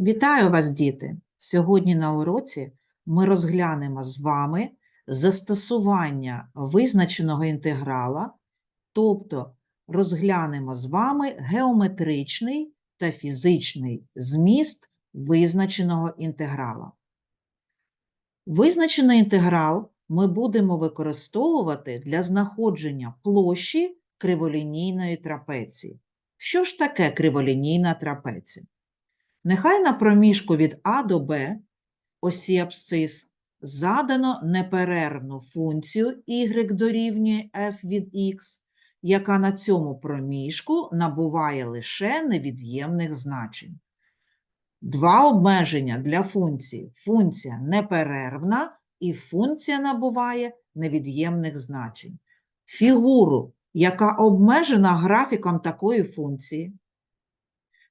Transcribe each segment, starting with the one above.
Вітаю вас, діти! Сьогодні на уроці ми розглянемо з вами застосування визначеного інтеграла, тобто розглянемо з вами геометричний та фізичний зміст визначеного інтеграла. Визначений інтеграл ми будемо використовувати для знаходження площі криволінійної трапеції. Що ж таке криволінійна трапеція? Нехай на проміжку від А до Б осі абсцис задано неперервну функцію y дорівнює f від x, яка на цьому проміжку набуває лише невід'ємних значень. Два обмеження для функції. Функція неперервна і функція набуває невід'ємних значень. Фігуру, яка обмежена графіком такої функції,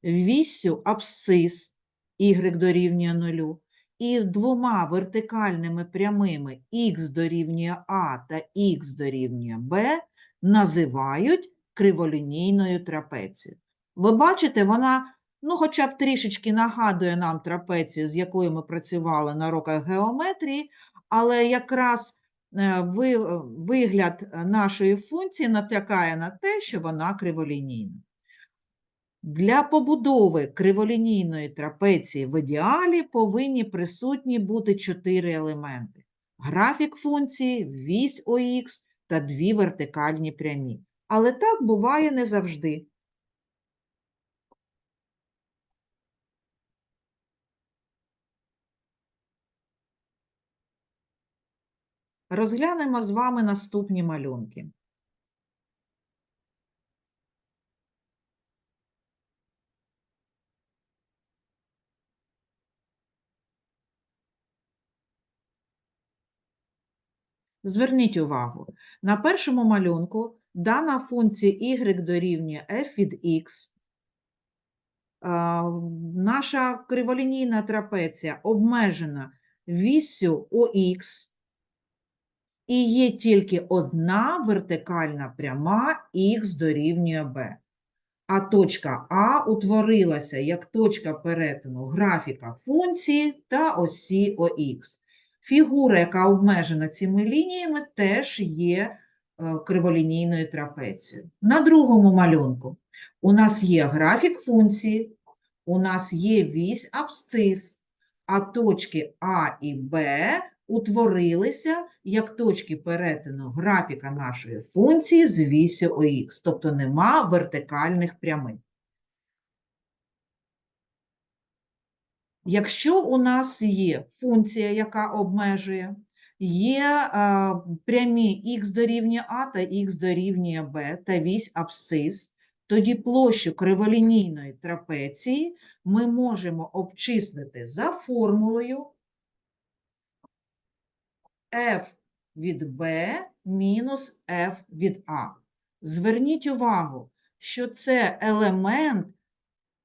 віссю абсцис y дорівнює 0 і двома вертикальними прямими х дорівнює А та х дорівнює Б називають криволінійною трапецією. Ви бачите, вона ну, хоча б трішечки нагадує нам трапецію, з якою ми працювали на уроках геометрії, але якраз е, ви- вигляд нашої функції натякає на те, що вона криволінійна. Для побудови криволінійної трапеції в ідеалі повинні присутні бути чотири елементи: графік функції, вісь ОХ та дві вертикальні прямі. Але так буває не завжди. Розглянемо з вами наступні малюнки. Зверніть увагу, на першому малюнку дана функція y дорівнює f від x. Наша криволінійна трапеція обмежена віссю ОХ, і є тільки одна вертикальна пряма х дорівнює b. А точка А утворилася як точка перетину графіка функції та осі ОХ. Фігура, яка обмежена цими лініями, теж є е, криволінійною трапецією. На другому малюнку у нас є графік функції, у нас є вісь абсцис, а точки А і Б утворилися як точки перетину графіка нашої функції з вісю ОХ, тобто нема вертикальних прямих. Якщо у нас є функція, яка обмежує, є е, прямі х дорівнює А та х дорівнює Б та вісь абсцис, тоді площу криволінійної трапеції ми можемо обчислити за формулою f від b мінус f від А. Зверніть увагу, що це елемент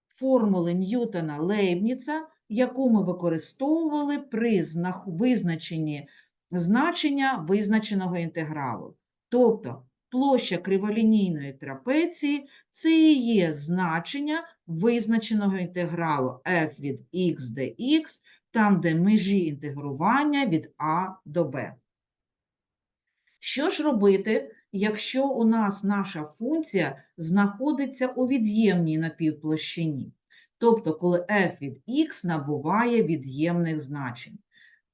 формули Ньютона Лейбніца, яку ми використовували при визначенні значення визначеного інтегралу. Тобто площа криволінійної трапеції це і є значення визначеного інтегралу f від x dx, там, де межі інтегрування від А до Б. Що ж робити, якщо у нас наша функція знаходиться у від'ємній напівплощині? Тобто, коли f від x набуває від'ємних значень.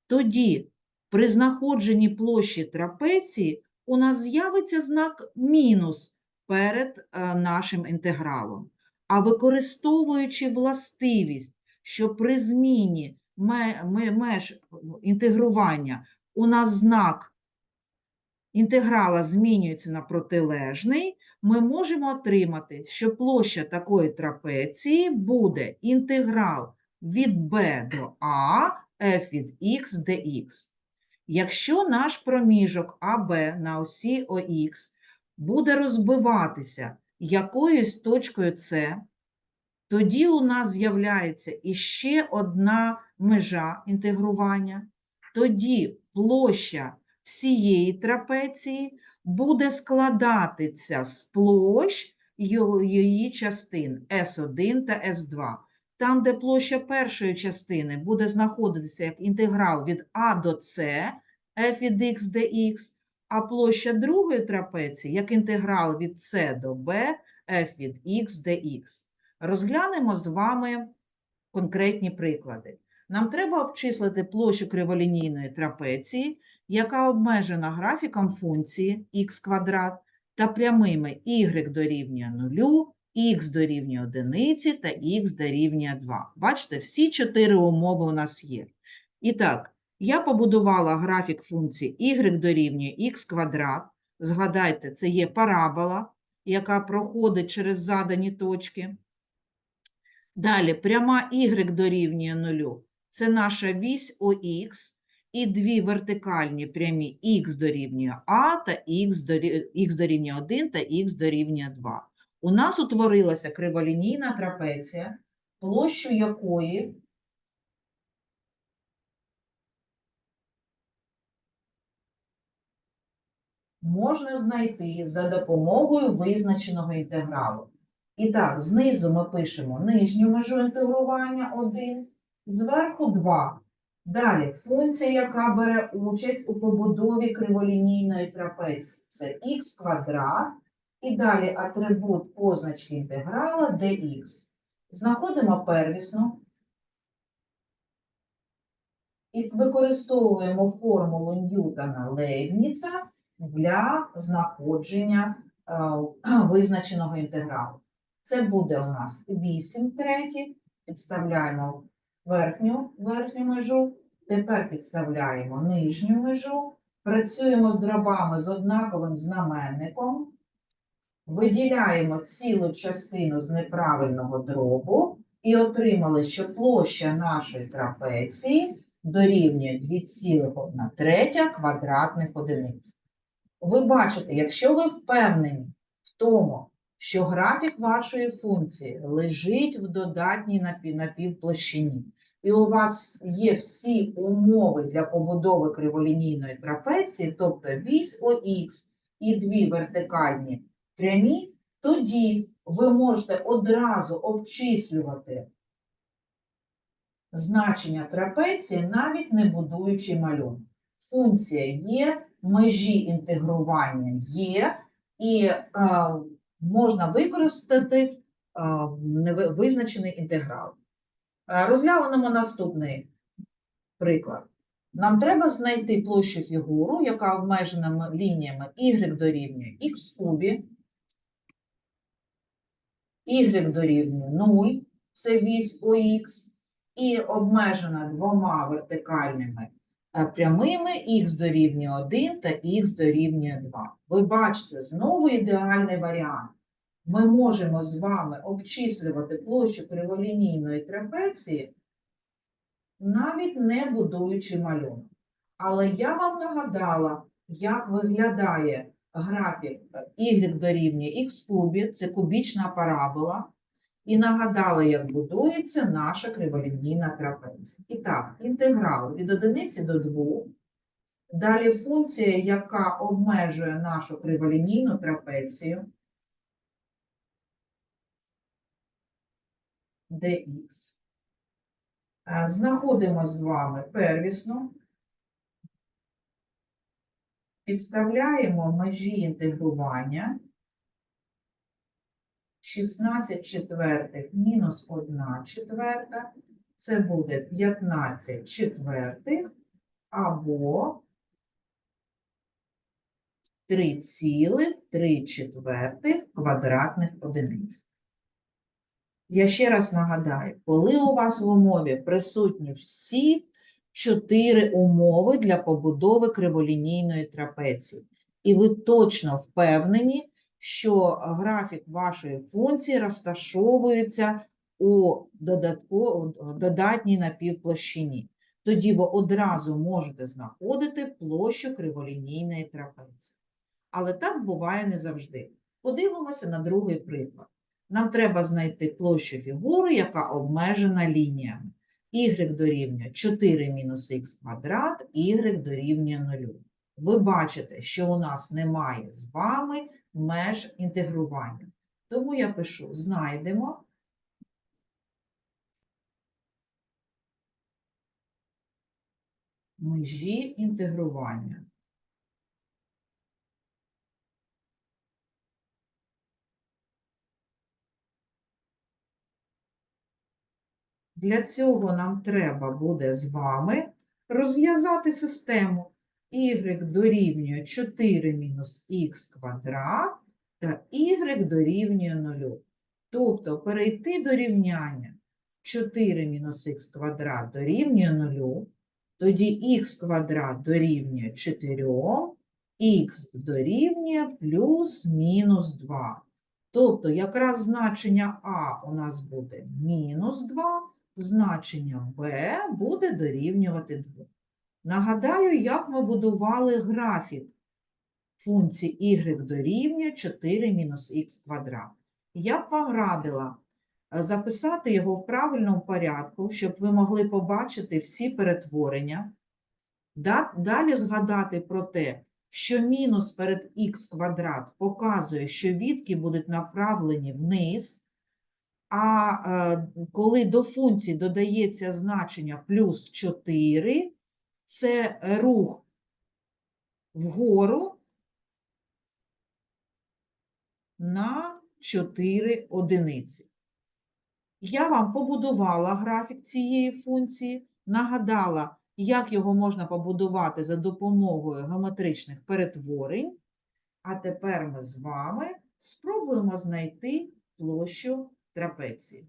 Тоді при знаходженні площі трапеції у нас з'явиться знак мінус перед е, нашим інтегралом. А використовуючи властивість, що при зміні ме- ме- меж інтегрування у нас знак інтеграла змінюється на протилежний, ми можемо отримати, що площа такої трапеції буде інтеграл від b до a f від x dx. Якщо наш проміжок АБ на осі ОХ буде розбиватися якоюсь точкою С, тоді у нас з'являється іще одна межа інтегрування. Тоді площа всієї трапеції буде складатися з площ її частин S1 та S2. там, де площа першої частини буде знаходитися як інтеграл від А до С f від x dx, а площа другої трапеції як інтеграл від С до Б f від x dx. Розглянемо з вами конкретні приклади. Нам треба обчислити площу криволінійної трапеції, яка обмежена графіком функції х квадрат та прямими y дорівнює 0, х дорівнює 1 та х дорівнює 2. Бачите, всі чотири умови у нас є. І так, я побудувала графік функції y дорівнює х квадрат. Згадайте, це є парабола, яка проходить через задані точки. Далі пряма y дорівнює 0 – це наша вісь ОХ, і дві вертикальні прямі х дорівнює А та х дорі- х дорівнює 1 та х дорівнює 2. У нас утворилася криволінійна трапеція, площу якої можна знайти за допомогою визначеного інтегралу. І так, знизу ми пишемо нижню межу інтегрування 1, зверху 2. Далі. Функція, яка бере участь у побудові криволінійної трапеції, це х квадрат, і далі атрибут позначки інтеграла dx. Знаходимо первісну. І використовуємо формулу Ньютона Лейбніца для знаходження е, визначеного інтегралу. Це буде у нас 8 третіх, підставляємо верхню, верхню межу, тепер підставляємо нижню межу, працюємо з дробами з однаковим знаменником, виділяємо цілу частину з неправильного дробу і отримали, що площа нашої трапеції дорівнює 2,1 квадратних одиниць. Ви бачите, якщо ви впевнені в тому, що графік вашої функції лежить в додатній напі- напівплощині, і у вас є всі умови для побудови криволінійної трапеції, тобто вісь ОХ і дві вертикальні прямі, тоді ви можете одразу обчислювати значення трапеції, навіть не будуючи малюнок. Функція є, межі інтегрування є, і е, можна використати е, визначений інтеграл. Е, Розглянемо наступний приклад. Нам треба знайти площу фігуру, яка обмежена лініями y дорівнює х кубі, y дорівнює 0, це вісь ОХ, і обмежена двома вертикальними е, прямими х дорівнює 1 та х дорівнює 2. Ви бачите, знову ідеальний варіант. Ми можемо з вами обчислювати площу криволінійної трапеції, навіть не будуючи малюнок. Але я вам нагадала, як виглядає графік y дорівнює х кубі, це кубічна парабола, і нагадала, як будується наша криволінійна трапеція. І так, інтеграл від одиниці до 2. Далі функція, яка обмежує нашу криволінійну трапецію dx. Е, Знаходимо з вами первісну. Підставляємо межі інтегрування. 16 четвертих мінус 1 четверта. Це буде 15 четвертих або 3,3 четвертих квадратних одиниць. Я ще раз нагадаю, коли у вас в умові присутні всі чотири умови для побудови криволінійної трапеції, і ви точно впевнені, що графік вашої функції розташовується у додатній напівплощині. Тоді ви одразу можете знаходити площу криволінійної трапеції. Але так буває не завжди. Подивимося на другий приклад. Нам треба знайти площу фігури, яка обмежена лініями. Y дорівнює 4 мінус х квадрат, y дорівнює 0. Ви бачите, що у нас немає з вами меж інтегрування. Тому я пишу: знайдемо. Межі інтегрування. Для цього нам треба буде з вами розв'язати систему y дорівнює 4 мінус х квадрат та y дорівнює 0. Тобто перейти до рівняння 4 мінус х квадрат дорівнює 0, тоді х квадрат дорівнює 4, х дорівнює плюс-мінус 2. Тобто якраз значення а у нас буде мінус 2, значення b буде дорівнювати 2. Нагадаю, як ми будували графік функції y дорівнює 4 мінус х квадрат. Я б вам радила е, записати його в правильному порядку, щоб ви могли побачити всі перетворення. Далі згадати про те, що мінус перед х квадрат показує, що відки будуть направлені вниз, а е, коли до функції додається значення плюс 4, це рух вгору на 4 одиниці. Я вам побудувала графік цієї функції, нагадала, як його можна побудувати за допомогою геометричних перетворень. А тепер ми з вами спробуємо знайти площу трапеції.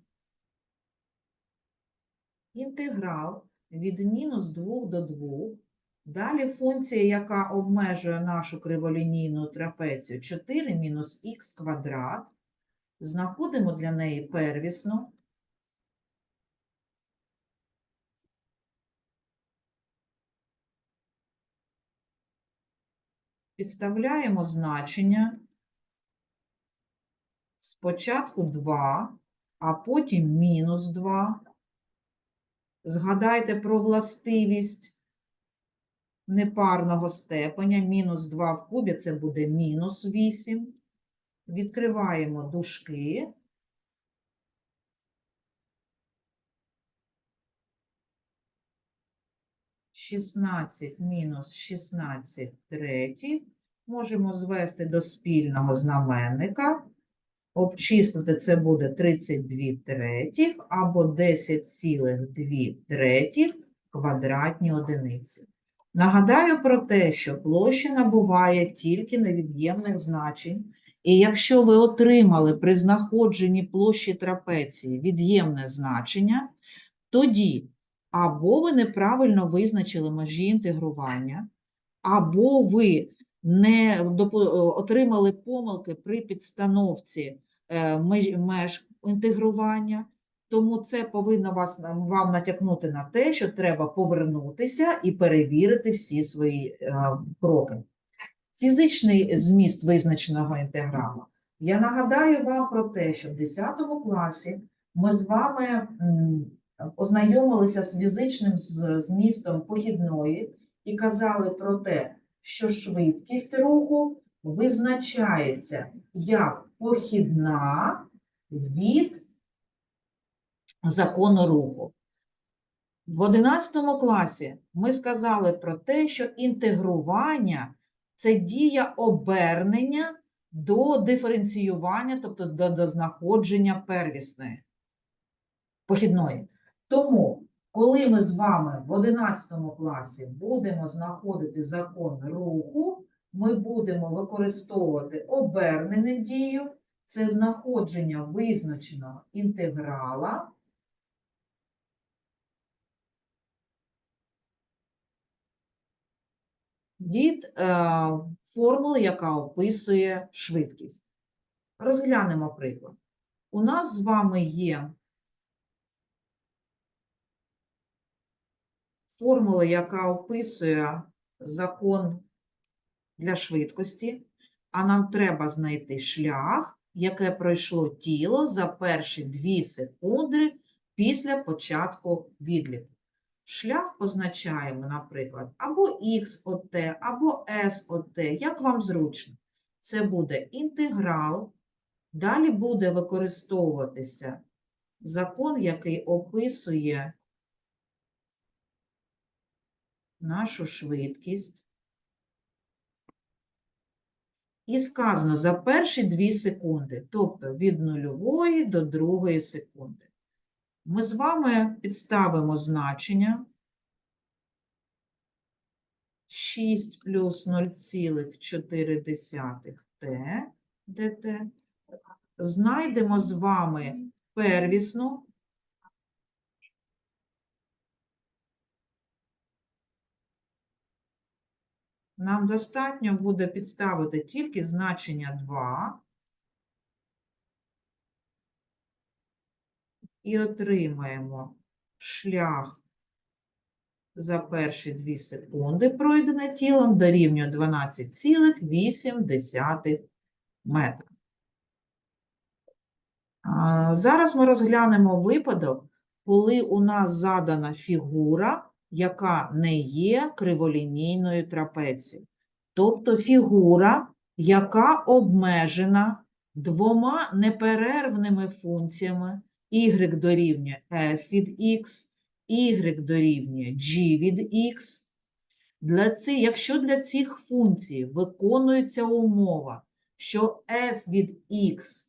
Інтеграл від мінус 2 до 2. Далі функція, яка обмежує нашу криволінійну трапецію 4 мінус х квадрат. Знаходимо для неї первісну. Підставляємо значення. Спочатку 2, а потім мінус 2. Згадайте про властивість непарного степеня. Мінус 2 в кубі це буде мінус 8. Відкриваємо дужки. Шістнадцять мінус 16 третіх. Можемо звести до спільного знаменника. Обчислити це буде 32 третіх або 10,2 третіх квадратні одиниці. Нагадаю про те, що площа набуває тільки невід'ємних значень. І якщо ви отримали при знаходженні площі трапеції від'ємне значення, тоді або ви неправильно визначили межі інтегрування, або ви не отримали помилки при підстановці е, меж, інтегрування, тому це повинно вас, вам натякнути на те, що треба повернутися і перевірити всі свої е, кроки. Фізичний зміст визначеного інтегралу. Я нагадаю вам про те, що в 10 класі ми з вами ознайомилися з фізичним змістом похідної і казали про те, що швидкість руху визначається як похідна від закону руху. В 11 класі ми сказали про те, що інтегрування це дія обернення до диференціювання, тобто до, до знаходження первісної, похідної. Тому, коли ми з вами в 11 класі будемо знаходити закон руху, ми будемо використовувати обернену дію, це знаходження визначеного інтеграла від е, формули, яка описує швидкість. Розглянемо приклад. У нас з вами є формула, яка описує закон для швидкості, а нам треба знайти шлях, яке пройшло тіло за перші 2 секунди після початку відліку. Шлях позначаємо, наприклад, або х от t, або s от t, як вам зручно. Це буде інтеграл. Далі буде використовуватися закон, який описує нашу швидкість. І сказано за перші 2 секунди, тобто від нульової до другої секунди. Ми з вами підставимо значення 6 плюс 0,4 t dt. Знайдемо з вами первісну Нам достатньо буде підставити тільки значення 2 і отримаємо шлях за перші 2 секунди, пройдене тілом, дорівнює 12,8 метра. Зараз ми розглянемо випадок, коли у нас задана фігура, яка не є криволінійною трапецією. Тобто фігура, яка обмежена двома неперервними функціями y дорівнює f від x, y дорівнює g від x. Для ці, якщо для цих функцій виконується умова, що f від x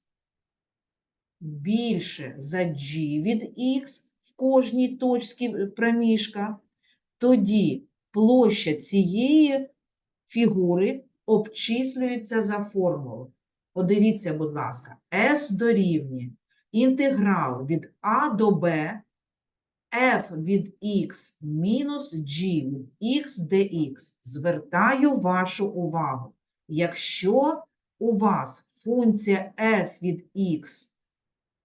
більше за g від x в кожній точці проміжка, тоді площа цієї фігури обчислюється за формулою. Подивіться, будь ласка, S дорівнює інтеграл від А до Б, f від x мінус g від x dx. Звертаю вашу увагу. Якщо у вас функція f від x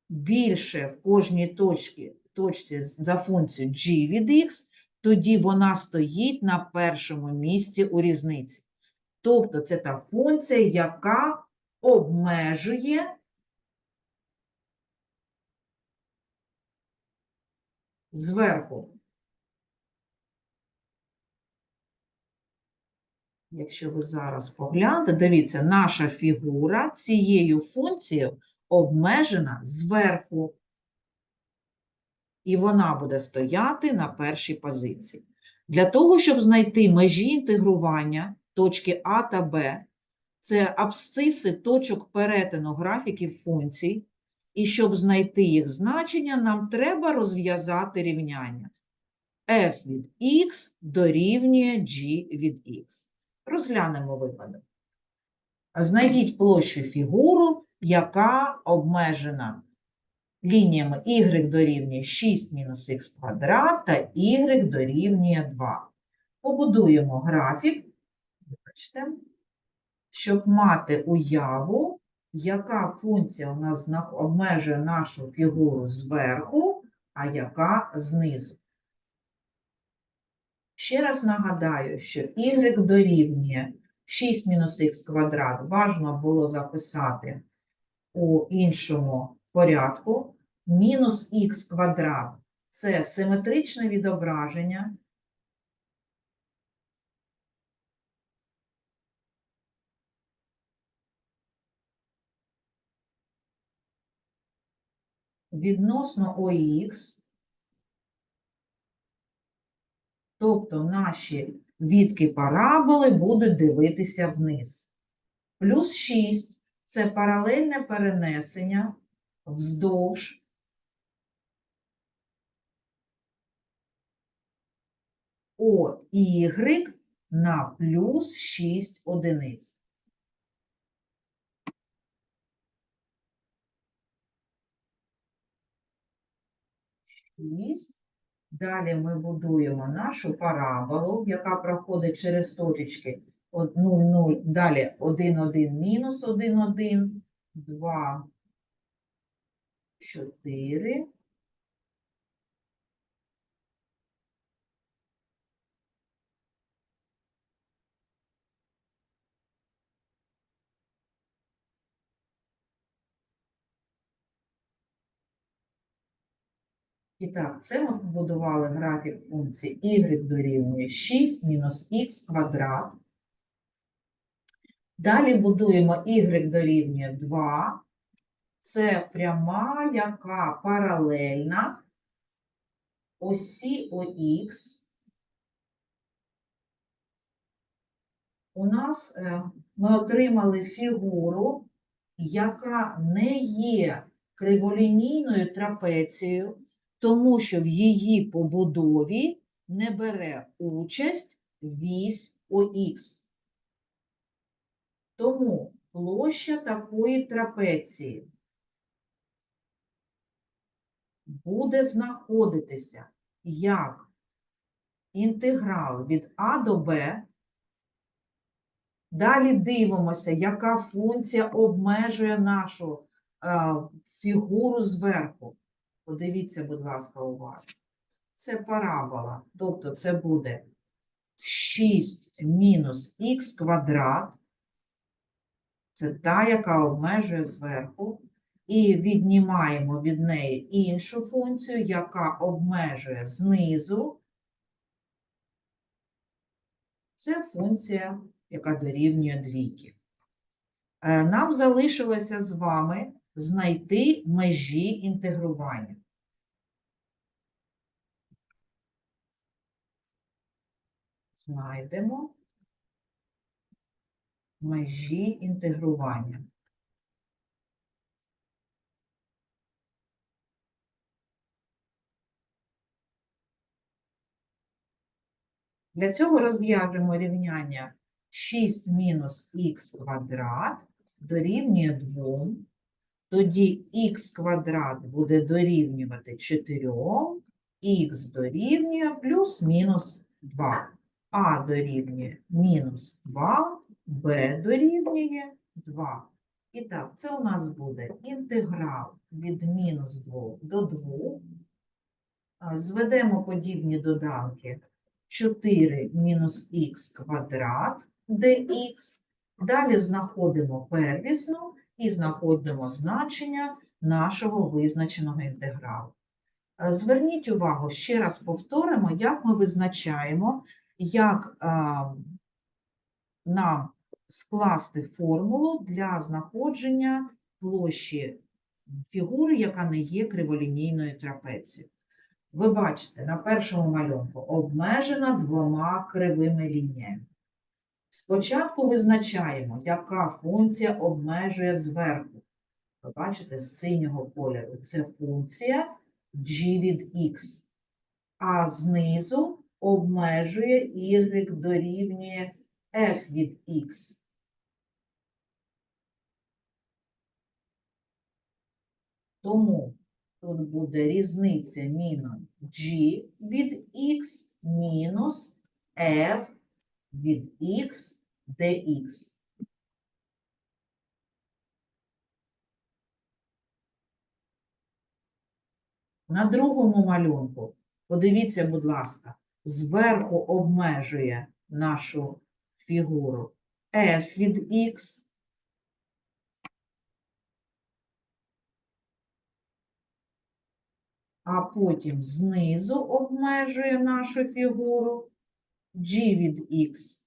більше в кожній точці, точці за функцією g від x, тоді вона стоїть на першому місці у різниці. Тобто це та функція, яка обмежує зверху. Якщо ви зараз поглянете, дивіться, наша фігура цією функцією обмежена зверху і вона буде стояти на першій позиції. Для того, щоб знайти межі інтегрування точки А та Б, це абсциси точок перетину графіків функцій, і щоб знайти їх значення, нам треба розв'язати рівняння. f від x дорівнює g від x. Розглянемо випадок. Знайдіть площу фігуру, яка обмежена лініями y дорівнює 6 мінус х квадрат та y дорівнює 2. Побудуємо графік, вибачте, щоб мати уяву, яка функція у нас обмежує нашу фігуру зверху, а яка знизу. Ще раз нагадаю, що y дорівнює 6 мінус х квадрат важно було записати у іншому порядку. Мінус х квадрат це симетричне відображення. Відносно ОХ, тобто наші відки параболи будуть дивитися вниз. Плюс 6 це паралельне перенесення вздовж. От y на плюс 6 одиниць. Далі ми будуємо нашу параболу, яка проходить через точечки 0, 0, далі 1, 1, мінус 1, 1, 2, 4. І так, це ми побудували графік функції y дорівнює 6 мінус х квадрат. Далі будуємо y дорівнює 2. Це пряма, яка паралельна осі ОХ. у нас е, ми отримали фігуру, яка не є криволінійною трапецією, тому що в її побудові не бере участь вісь ОХ. Тому площа такої трапеції буде знаходитися як інтеграл від А до Б. Далі дивимося, яка функція обмежує нашу е, фігуру зверху. Подивіться, будь ласка, уважно. Це парабола, тобто це буде 6 мінус х квадрат. Це та, яка обмежує зверху. І віднімаємо від неї іншу функцію, яка обмежує знизу. Це функція, яка дорівнює двійки. Е, Нам залишилося з вами знайти межі інтегрування. Знайдемо межі інтегрування. Для цього розв'яжемо рівняння 6 мінус х квадрат дорівнює 2. Тоді х квадрат буде дорівнювати 4, х дорівнює плюс-мінус 2. А дорівнює мінус 2, Б дорівнює 2. І так, це у нас буде інтеграл від мінус 2 до 2. Зведемо подібні доданки 4 мінус х квадрат dx. Далі знаходимо первісну і знаходимо значення нашого визначеного інтегралу. Е, Зверніть увагу, ще раз повторимо, як ми визначаємо, як е, нам скласти формулу для знаходження площі фігури, яка не є криволінійною трапецією. Ви бачите, на першому малюнку обмежена двома кривими лініями. Спочатку визначаємо, яка функція обмежує зверху. Ви бачите, з синього кольору це функція g від x, а знизу обмежує y дорівнює f від x. Тому тут буде різниця мінус g від x мінус f від x dx. На другому малюнку, подивіться, будь ласка, зверху обмежує нашу фігуру f від x, а потім знизу обмежує нашу фігуру g від x.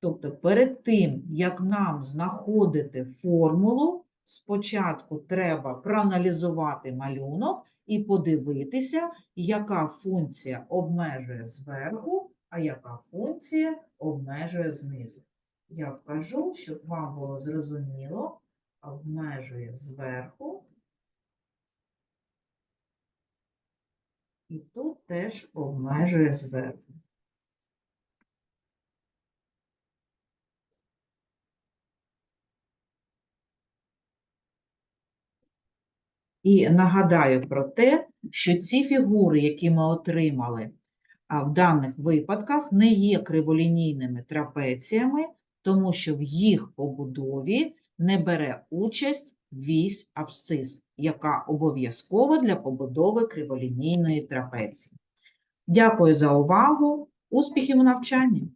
Тобто перед тим, як нам знаходити формулу, спочатку треба проаналізувати малюнок і подивитися, яка функція обмежує зверху, а яка функція обмежує знизу. Я вкажу, щоб вам було зрозуміло, обмежує зверху. І тут теж обмежує зверху. І нагадаю про те, що ці фігури, які ми отримали в даних випадках, не є криволінійними трапеціями, тому що в їх побудові не бере участь вісь абсцис, яка обов'язкова для побудови криволінійної трапеції. Дякую за увагу. Успіхів у навчанні!